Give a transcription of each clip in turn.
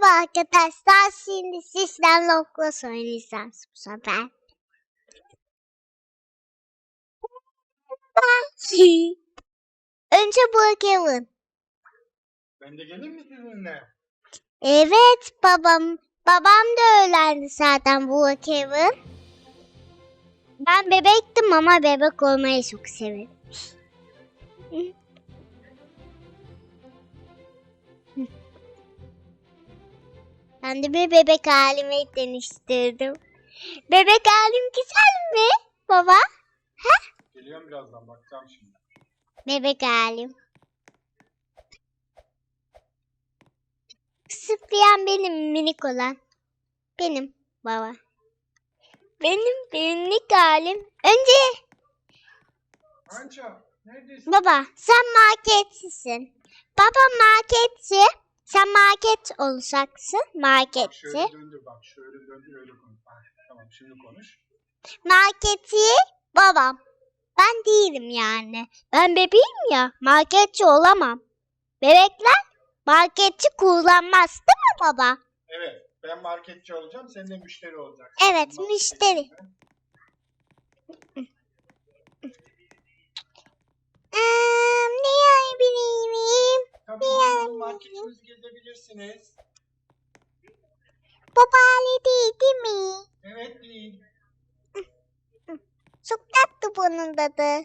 Merhaba arkadaşlar. Şimdi sizlerle okula oynayacağız bu sefer. Önce Brookhaven. Ben de geleyim mi sizinle? Evet babam. Babam da öğrendi zaten Brookhaven. Ben bebektim ama bebek olmayı çok severim. Ben de bir bebek halime dönüştürdüm. Bebek halim güzel mi baba? Geliyorum birazdan bakacağım şimdi. Bebek halim. Sıplayan benim minik olan. Benim baba. Benim minik halim. Önce Ança neredesin? baba sen marketçisin. Baba marketçi. Sen market olacaksın. Bak Marketçi. şöyle döndür bak şöyle döndür öyle konuş. Ha, tamam şimdi konuş. Marketçi babam. Ben değilim yani. Ben bebeğim ya. Marketçi olamam. Bebekler marketçi kullanmaz değil mi baba? Evet ben marketçi olacağım sen de müşteri olacaksın. Evet, Tamam, müşteri. Eee, ne yiyebilirim? Tabii buyurun marketinizi gezebilirsiniz. Babali değil değil mi? Evet değil. Çok tatlı bunun tadı.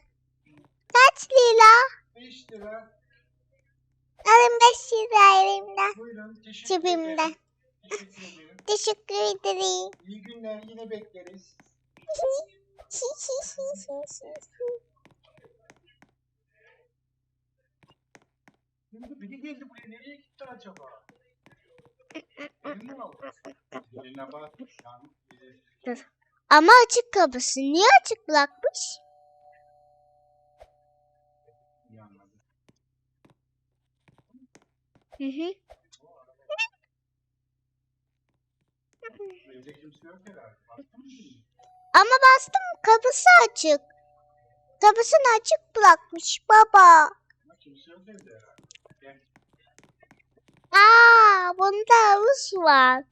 Kaç lira? 5 lira. Alın 5 lira elimden. Buyurun teşekkür Cebimde. ederim. Teşekkür ederim. Teşekkür ederim. İyi günler yine bekleriz. Şimdi biri geldi buraya nereye gitti acaba? Memnun oldum. Eline bak. Yani, e, Ama açık kapısı. Niye açık bırakmış? Hı hı. Evde kimse yok herhalde. Baktın mı şimdi? Ama bastım kapısı açık. Kapısını açık bırakmış baba. Ama kimse yok evde herhalde. Aa, bunda havuz var.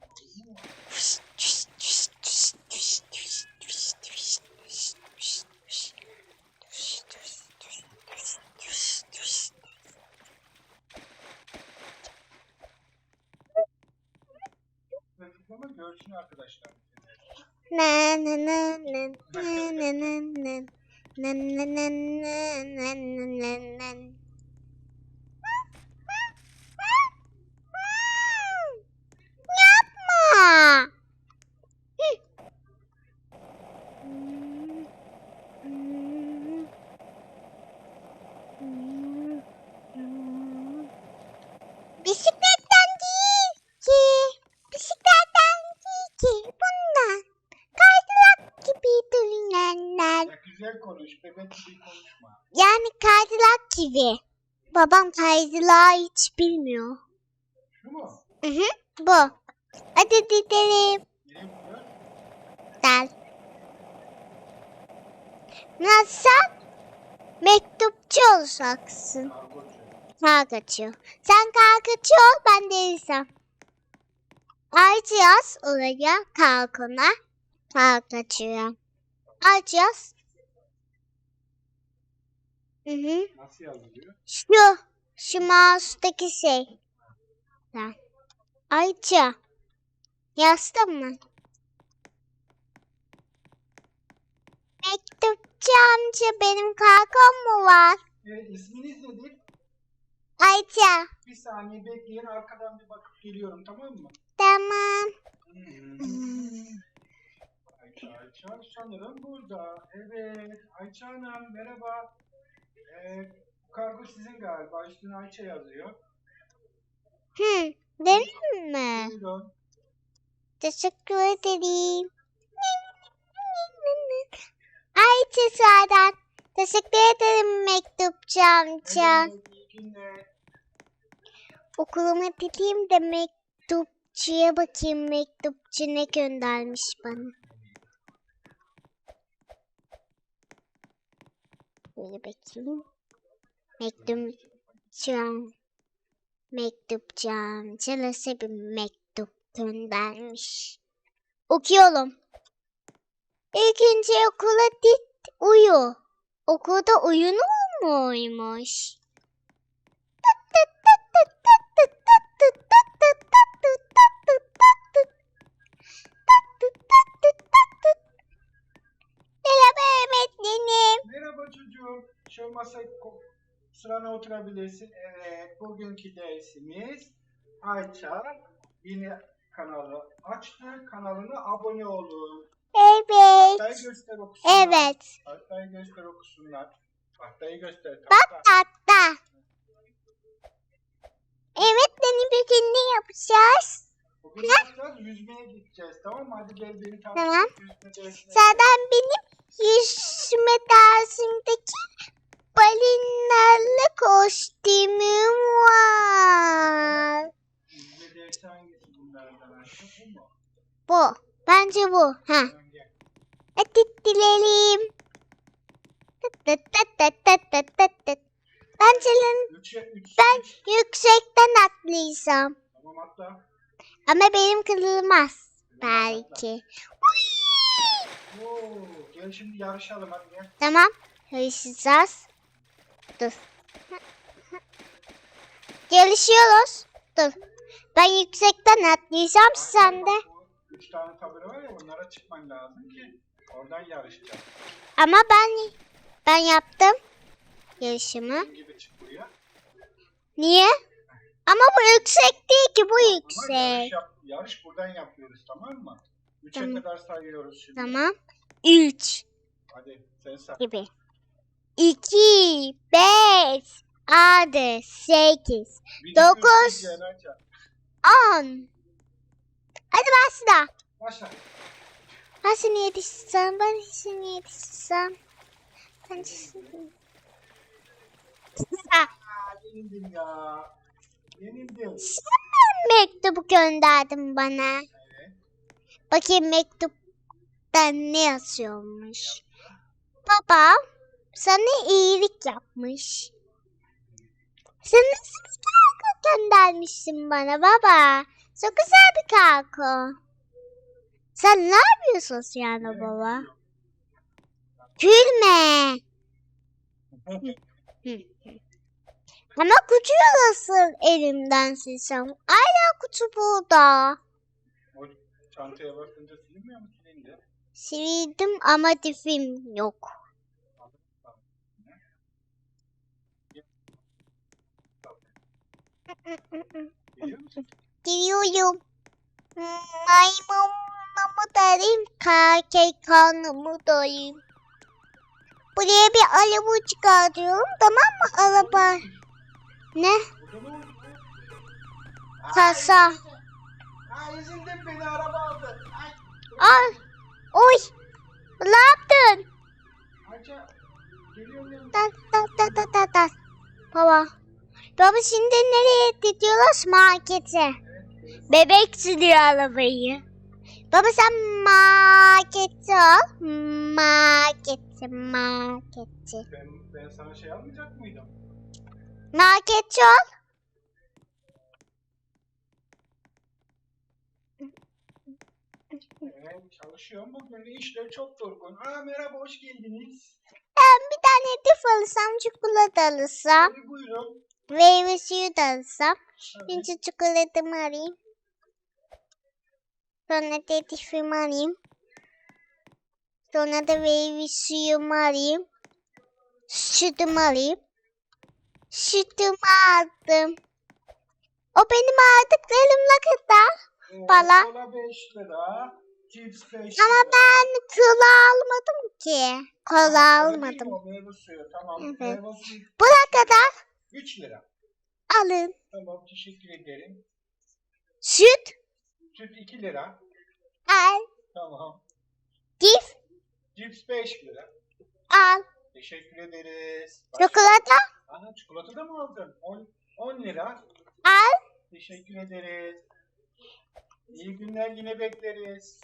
Görsün arkadaşlar. Na na na na na na na na. Na na na na na na na na. Yapma. Bisikletten değil ki. Bisikletten değil ki. Bundan. Kaydırak gibi dönenler. Ya güzel konuş, bebek gibi konuşma. Yani kaydırak gibi. Babam kaydırağı hiç bilmiyor. Şu mu? Hı hı, bu. Hadi gidelim. Gel. Nasıl? Mektupçu olacaksın. Kargocu. Kargıcı. Sen kargıcı ol, ben değilsem. Ayrıca yaz oraya kalkına kargıcıya. Ayrıca yaz. Hı hı. Nasıl yazılıyor? Şu, şu mouse'daki şey. Ha. Ayça. Yazdın mı? Mektupçu amca benim kakam mı var? Evet, isminiz nedir? Ayça. Bir saniye bekleyin, arkadan bir bakıp geliyorum, tamam mı? Tamam. Ayça, Ayça sanırım burada. Evet, Ayça Hanım merhaba. Ee, kargo sizin galiba, üstüne Ayça yazıyor. Hı, benim mi? Buyurun. Teşekkür ederim. Ayça Saadet. Teşekkür ederim mektupçu amca. Evet, iyi günler. Okuluma gideyim de mektupçuya bakayım mektupçu ne göndermiş bana. Böyle bakayım. Mektupçu. mektupçu amca nasıl bir mektup göndermiş. Okuyorum. İlk önce okula git uyu. Okulda uyunur muymuş? Çocuğum. Şu masa sırana oturabilirsin. Evet, bugünkü dersimiz Ayça yeni kanalı açtı. Kanalına abone olun. Evet. göster okusunlar. Evet. Haftayı göster okusunlar. Haftayı göster. Bak tahta. tahta. Evet benim bir gün ne yapacağız? Bugün ne yapacağız? Yüzmeye gideceğiz. Tamam mı? Hadi gel beni takip Tamam. Yüzme dersine. Zaten benim yüzme dersimdeki balinalı kostümüm var. Bu. Bence bu. Ha. Gel. Hadi dilelim. Tıt tıt tıt tıt tıt tıt tıt tıt. Bence lan Ben- yüksekten atlayacağım. Tamam atla. Ama benim kırılmaz. Belki. Oo, gel şimdi yarışalım hadi gel. Tamam. Yarışacağız. Dur. Yarışıyoruz. Dur. Ben yüksekten atlayacağım sen de. Bu Üç tane tabela var ya onlara çıkman lazım ki oradan yarışacağız. Ama ben ben yaptım yarışımı. Benim gibi çık buraya. Niye? Ama bu yüksek değil ki bu Ama yarış, yüksek. yap, yarış buradan yapıyoruz tamam mı? Üçe Tamam. kadar sayıyoruz şimdi. Tamam. 3 Hadi sen say. gibi. 2 5 6 8 Bir, Dokuz. iki, üç. 10 Hadi başla. Başla. Ben seni yetiştirsem, ben seni yetiştirsem. Ben seni... Aa, yenildim ya. Yenildim. Sen mektubu gönderdin bana. Bakayım mektupta ne yazıyormuş. Baba sana iyilik yapmış. Sen nasıl bir kargo göndermişsin bana baba? Çok güzel bir kargo. Sen ne yapıyorsun yani baba? Gülme. Ama kutuyu nasıl elimden silsem? Hala kutu burada. Çantaya bakınca silinmiyor mu silindi? Sildim ama difim yok. Geliyor musun? Giriyorum. Maymunumu darayım, kakey kanımı doyayım. Buraya bir araba çıkartıyorum tamam mı araba? Ne? Kasa. Aa ezildim beni araba aldı. Ay. Ay. Oy. Ne yaptın? Ayça. Geliyorum yanına. Da, da, da, da, da, da. Baba. Baba şimdi nereye gidiyoruz? Markete. Bebek sürüyor arabayı. Baba sen markete ol. Markete, markete. Ben, ben sana şey almayacak mıydım? Marketçi ol. Çalışıyorum bugün işler çok durgun. Aa merhaba hoş geldiniz. Ben bir tane dif alırsam, çikolata alırsam, Hadi buyurun. meyve suyu da alırsam. Tabii. Önce çikolatamı alayım. Sonra da difimi alayım. Sonra da meyve suyumu alayım. Sütümü alayım. Sütümü aldım. O benim aldıklarımla kadar. Ee, Bala. Kola 5 lira. Cips 5 Ama ben kola almadım ki. Kola almadım. o Meyve suyu tamam. Evet. Meyve suyu Bu ne kadar? 3 lira. Alın. Tamam teşekkür ederim. Süt Süt 2 lira. al. Tamam. Dif Cips 5 lira. al. Teşekkür ederiz. Başka- Çikolata Aha çikolata da mı aldın? 10, 10 lira. al. Teşekkür ederiz. İyi günler yine bekleriz.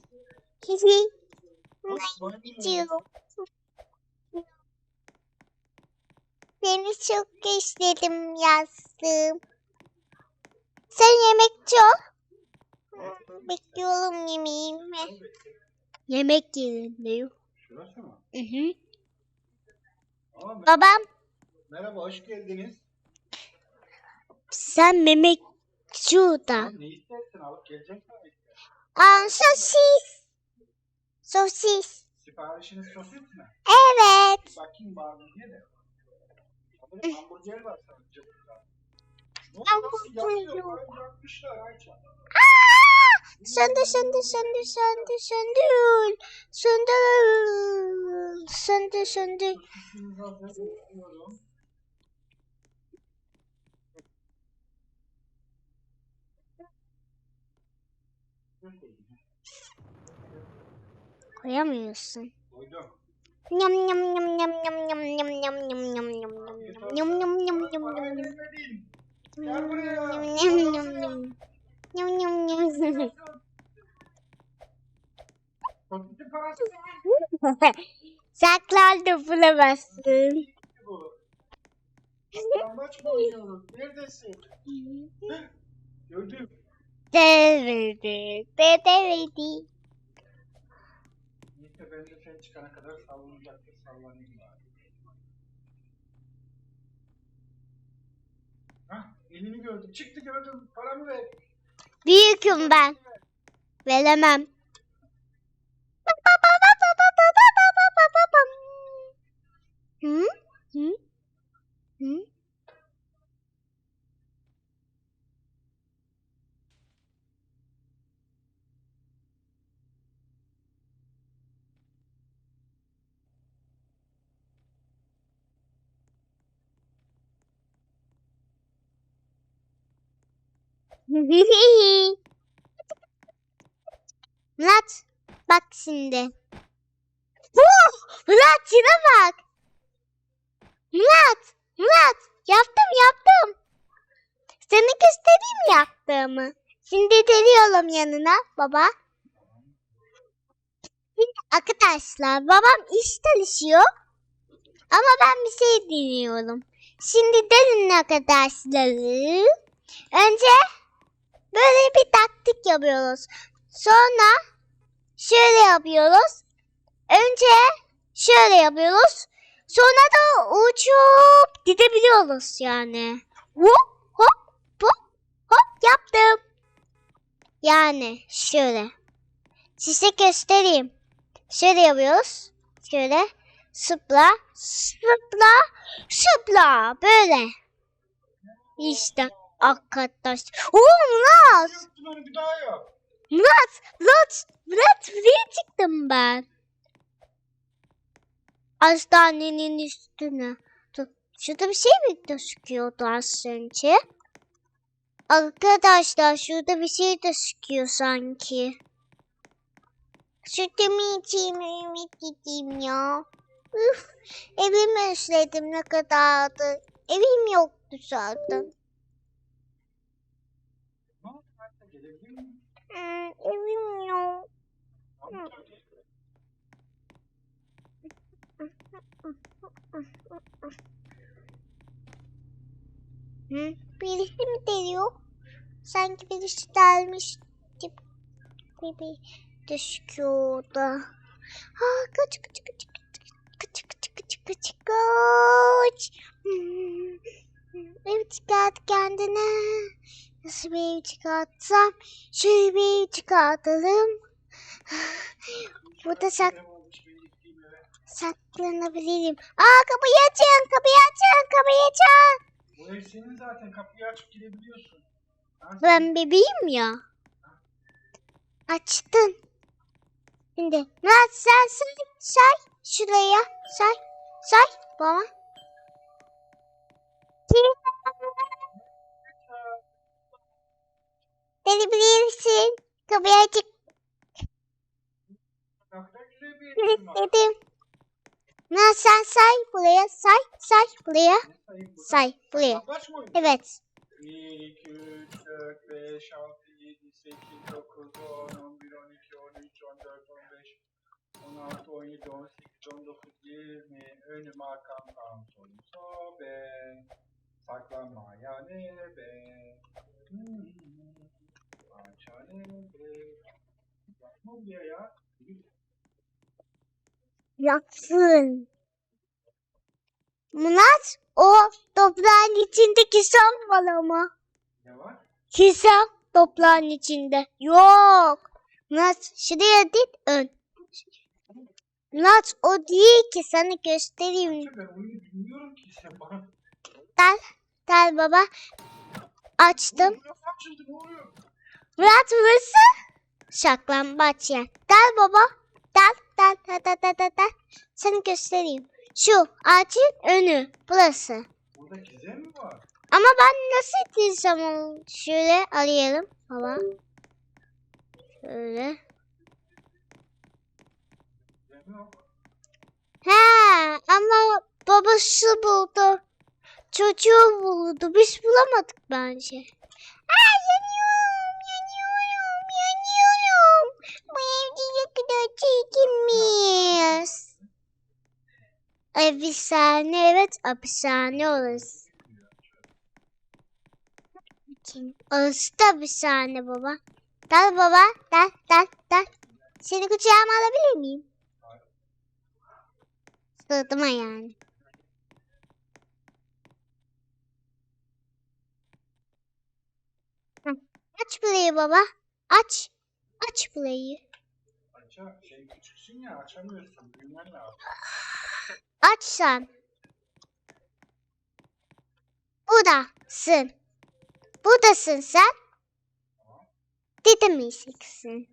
Hoş. Gidiyorum. Seni çok istedim yastığım. Sen yemekçi ol. Bekliyorum yemeğimi. Yemek yerindeyim. Şurası mı? Hı hı. Aa, Babam merhaba, hoş geldiniz. sen memek şurada. Ne istersin? Alıp gelecek mi? Aa, sosis. Sosis. Siparişiniz sosis mi? Evet. Bakayım mı diye de. Abi hamburger var sadece. Ne Hamburger nasıl yapıyor? yok. Yapmışlar Ayça. Söndür, söndür, söndür, söndür, söndür. Söndür. Söndür, söndür. Sosisiniz hazır. Koyamıyorsun. Koydum. Nyam nyam nyam nyam nyam nyam nyam nyam nyam nyam nyam nyam nyam Para nyam vermedin. Gel buraya. nyam nyam nyam nyam nyam Sosisin parası Saklandı bulamazsın. Saklambaç mı oynuyoruz? Neredesin? Gördüm. Devedi, devedi. Neyse ben de sen çıkana kadar sallayacaktır. Sallanayım bari. Hah elini gördüm. Çıktı gördüm. Paramı ver. Büyüküm ben. Veremem. Hı? Hı? Hı? Murat bak şimdi. Oh, Murat şuna bak. Murat, Murat yaptım yaptım. Sana göstereyim yaptığımı. Şimdi deliyorum yanına baba. Şimdi arkadaşlar babam iş çalışıyor. Ama ben bir şey deniyorum. Şimdi delin arkadaşlar. Önce böyle bir taktik yapıyoruz. Sonra şöyle yapıyoruz. Önce şöyle yapıyoruz. Sonra da uçup gidebiliyoruz yani. Hop hop hop hop yaptım. Yani şöyle. Size göstereyim. Şöyle yapıyoruz. Şöyle. Sıpla, sıpla, sıpla. Böyle. İşte arkadaş. Oo Murat. Yaptın onu bir daha yap. Murat, Murat, Murat buraya çıktım ben. Hastanenin üstüne. Şurada bir şey mi gözüküyordu az önce? Arkadaşlar şurada bir şey gözüküyor sanki. Sütümü içeyim, evime gideyim ya. Üf, evimi özledim ne kadardı. Evim yoktu zaten. Ne oldu? Ben de gelebilir miyim? Hmm, evim yok. Hı? Birisi mi geliyor? Sanki birisi gelmiş gibi gözüküyordu. Ha, kaç kaç kaç kaç kaç kaç kaç kaç kaç. Hmm, Ev çıkart kendine. Ev çıkartsam? Ev çıkartalım. Burada sak saklanabilirim. Aa kapıyı açın, kapıyı açın, kapıyı açın. Bu ev senin zaten. Kapıyı açıp girebiliyorsun. Ha, Ben bebeğim ya. Açtın. Şimdi Murat sen say, say şuraya say say baba. Kapıyı açık Kapıda güzel bir evim var. dedim. Murat sen say buraya say say buraya say buraya. Evet. 1, 2, 3, 4, 5, 6, 7, 8, 9, 10, 11, 12, 13, 14, 15, 16, 17, 18, 19, 20. Önüm arkam sağım solum sobe. Saklanma yani be. Hmm. Ağaç alemde. Yapma oluyor ya. Yaksın. Murat o toprağın içindeki son balı mı? Ne var? Kisem toprağın içinde. Yok. Murat şuraya git ön. Murat o değil ki sana göstereyim. Ayça ben oyunu bilmiyorum ki sen bana. Gel. Gel baba. Açtım. Nasıl açıldı ne oluyor? Murat burası. Saklambaç yer. Gel baba. Gel. Gel. Gel. Gel. Gel. Gel. Gel. Sana göstereyim. Şu ağacın önü. Burası. Burada gizem mi var? Ama ben nasıl itirsem onu? Şöyle arayalım baba. Şöyle. He ama babası buldu. Çocuğu buldu. Biz bulamadık bence. Hapishane evet hapishane orası. Kim? Orası da hapishane baba. Gel baba gel gel gel. Seni kucağıma alabilir miyim? Sırtıma yani. Aç burayı baba. Aç. Aç burayı. Ayça sen küçüksün ya açamıyorsun. Büyümen lazım. Aç sen. Buradasın. Buradasın sen. Didemeyeceksin.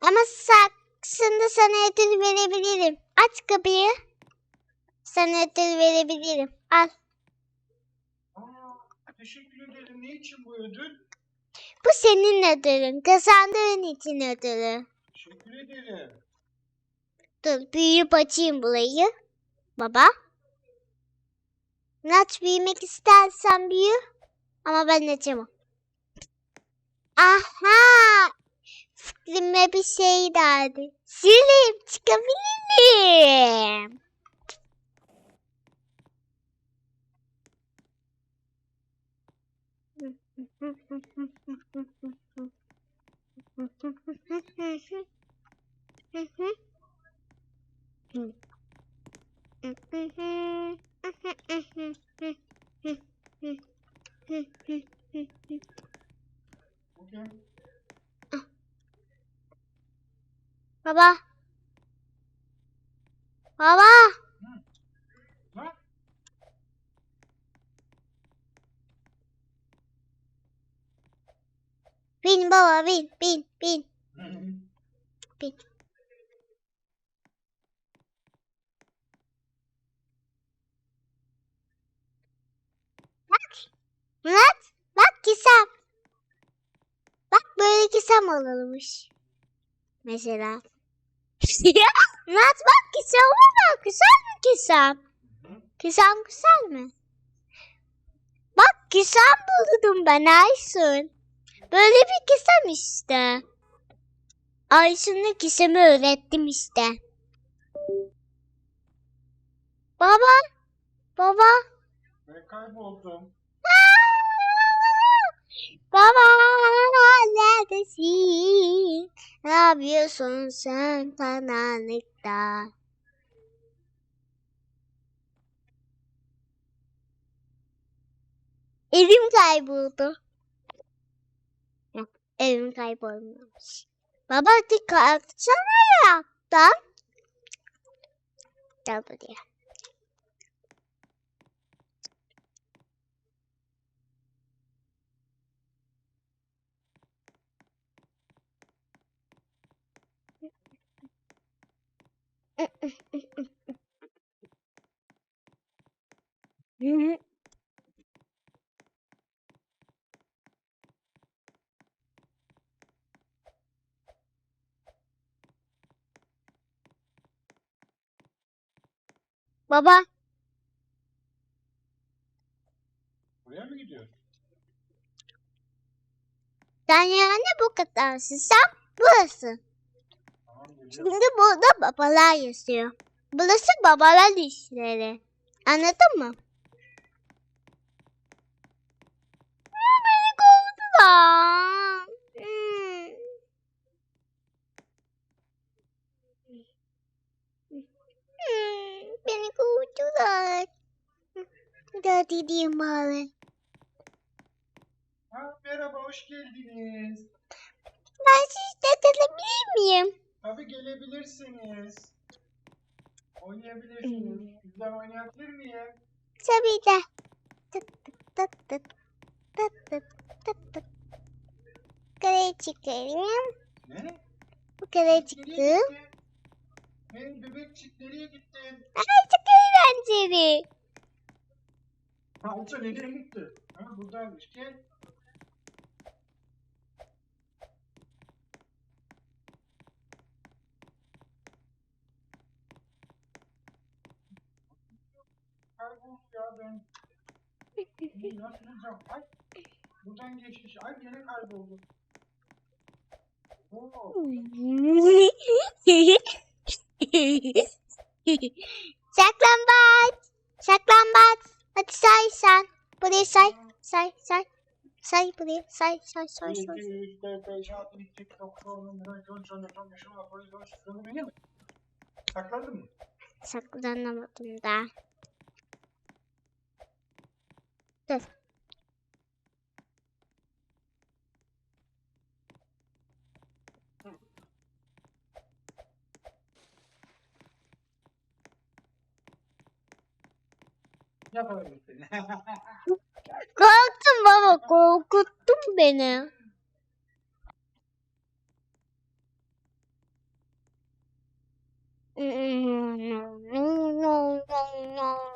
Ama saksında sana ödül verebilirim. Aç kapıyı. Sana ödül verebilirim. Al. Aa, teşekkür ederim. Ne için bu ödül? Bu senin ödülün. Kazandığın için ödülü. Teşekkür ederim. Dur büyüyüp açayım burayı. Baba. Naç büyümek istersen büyü. Ama ben açamam. Aha! Fikrime bir şey derdi. Sileyim çıkabilirim. Bugün Baba. Baba. Bin baba bin bin bin. bin. Murat. Bak kisem. Bak böyle kisem olurmuş. Mesela. Murat bak kiseme bak. Güzel mi kisem? Kisem güzel mi? Bak kisem buldum ben Aysun. Böyle bir kisem işte. Aysun'la kisemi öğrettim işte. Baba. Baba. Ben kayboldum. Baba neredesin? Ne yapıyorsun sen karanlıkta? Evim kayboldu. Yok, evim kaybolmamış. Baba hadi kalksana ayaktan. Gel buraya. Hı. Baba, Buraya mı gidiyorsun? sen yani bu kadarsın. Sen burası. Şimdi burada babalar yazıyor. Burası babalar işleri. Anladın mı? Beni kovdular. Hmm. Hmm, beni kovdular. Hadi diyeyim bari. Ha, merhaba, hoş geldiniz. Ben sizde kalabilir miyim? Tabii gelebilirsiniz. Oynayabilirsiniz. Bizden oynayabilir miyim? Tabii de. Tıt tıt tıt tıt. Tıt tıt tıt tıt. Karaya çıkarayım. Ne? Bu Nereye çıktım. Hey bebekçik nereye gittin? Ay çok eğlenceli. Ha Alça nereye gitti? Ha buradaymış gel. ben nasıl yapacağım? Ay buradan geçmiş. Ay gene kayboldu. Oo. Saklambaç. Saklambaç. Hadi say sen. Buraya say. Say say. Say buraya. Say say say say. 2, 3, 4, 5, Dur. Yapabilirsin. Korktun baba korkuttun beni. no, no, no, no.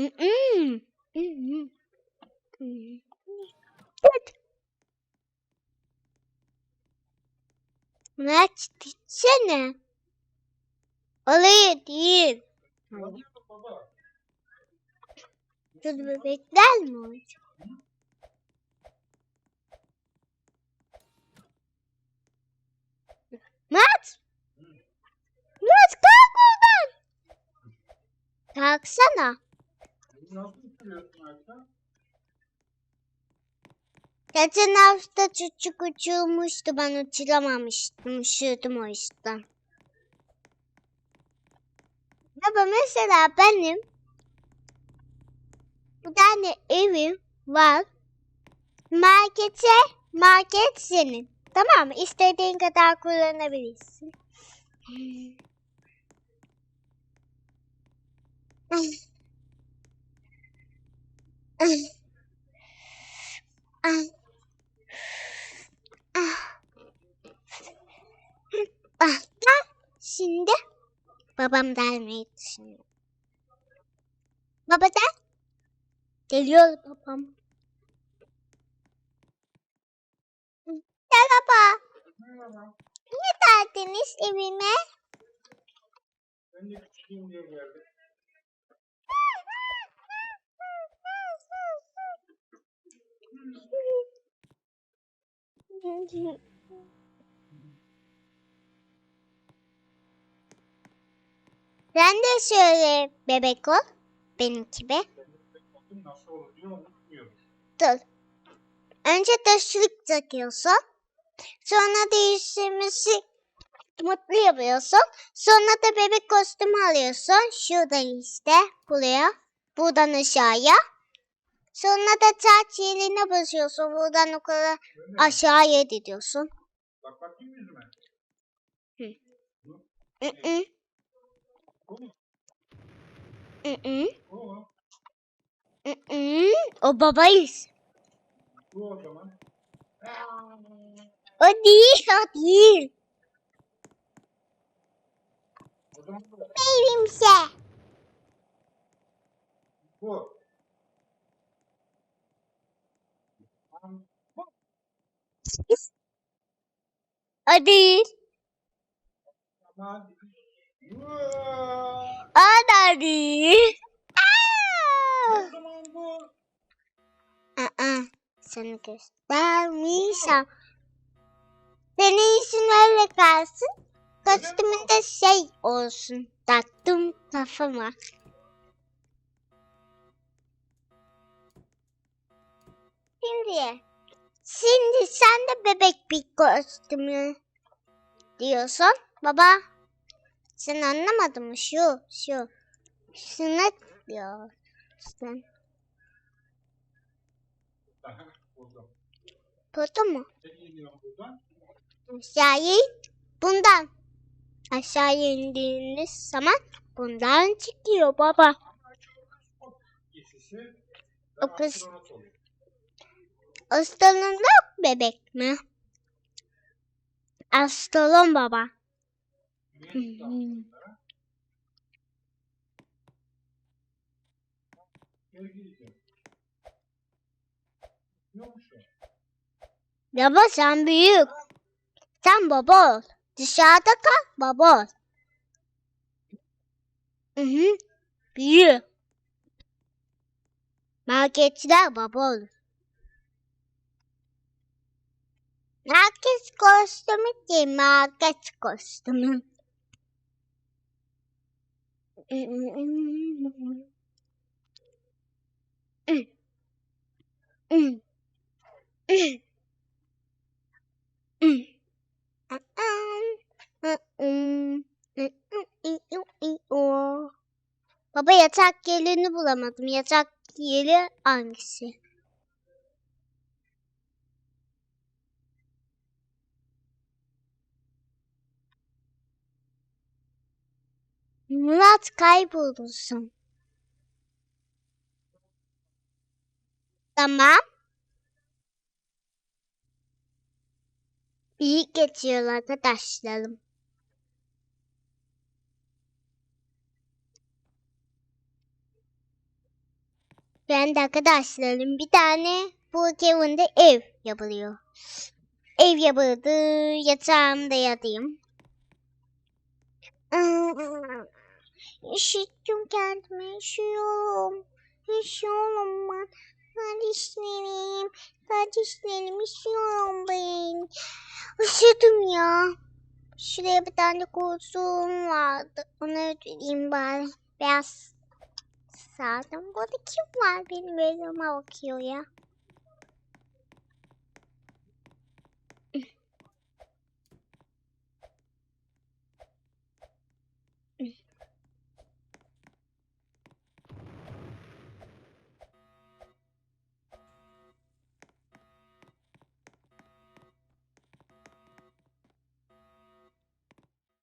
Evet. Maç gitsene. Oraya değil. Kız bebekler mi olacak? Mat! Mat kalk oradan! Kalksana. Nasıl uçuruyorsun Ayşe? Geçen hafta çocuk uçurmuştu. Ben uçuramamıştım. Üşüdüm o yüzden. Baba mesela benim bir tane evim var. Markete, market senin. Tamam mı? İstediğin kadar kullanabilirsin. Ah, ah, şimdi babam gelmeyi düşünüyor. Baba da geliyor babam. Merhaba. Merhaba. Ne geldiniz evime? Ben de küçüğüm diye geldim. Sen de şöyle bebek ol. Benim gibi. Bakın nasıl olur diyor unutmuyorum. Dur. Önce taşlık takıyorsun. Sonra değiştirmesi mutlu yapıyorsun. Sonra da bebek kostümü alıyorsun. Şuradan işte buraya. Buradan aşağıya. Sonra da taç yerine basıyorsun. Buradan o kadar Öyle mi? aşağıya gidiyorsun. Bak bakayım yüzüme. Hı-hı. Bu mu? Hı-hı. Bu. Hı-hı. O babayız. Bu o zaman. O değil, o değil. Zaman bu. Evimse. Bu. Tamam. Bu. Tamam. Vaa! Hadi. O Aa! zaman bu. Aa, sana göstermeyeceğim. Senin için öyle kalsın. Kostümün şey olsun. Taktım kafama. Şimdi, şimdi sen de bebek bir kostümü diyorsun. Baba, sen anlamadın mı? Şu, şu. Şunu diyorsun. Burada mu? Aşağıya bundan. Aşağıya indiğiniz zaman bundan çıkıyor baba. O kız- astronot oluyor. Aslanın yok bebek mi? Aslan baba. Baba sen büyük. Sen baba ol. Dışarıda kal baba ol. Hı hı. Büyük. Marketçiler baba olur. Market kostümü değil, market kostümü. Baba yatak yerini bulamadım. Yatak yeri hangisi? Murat kaybolursun. Tamam. İyi geçiyor arkadaşlarım. Ben de arkadaşlarım bir tane bu evinde ev yapılıyor. Ev yapıldı. Yatağımda yatayım. Üşüttüm kendimi. Üşüyorum. Üşüyorum ben. Kardeşlerim. Kardeşlerim üşüyorum ben. Üşüdüm ya. Şuraya bir tane koltuğum vardı. Onu ödeyeyim bari. Beyaz sardım. Burada kim var benim elime bakıyor ya.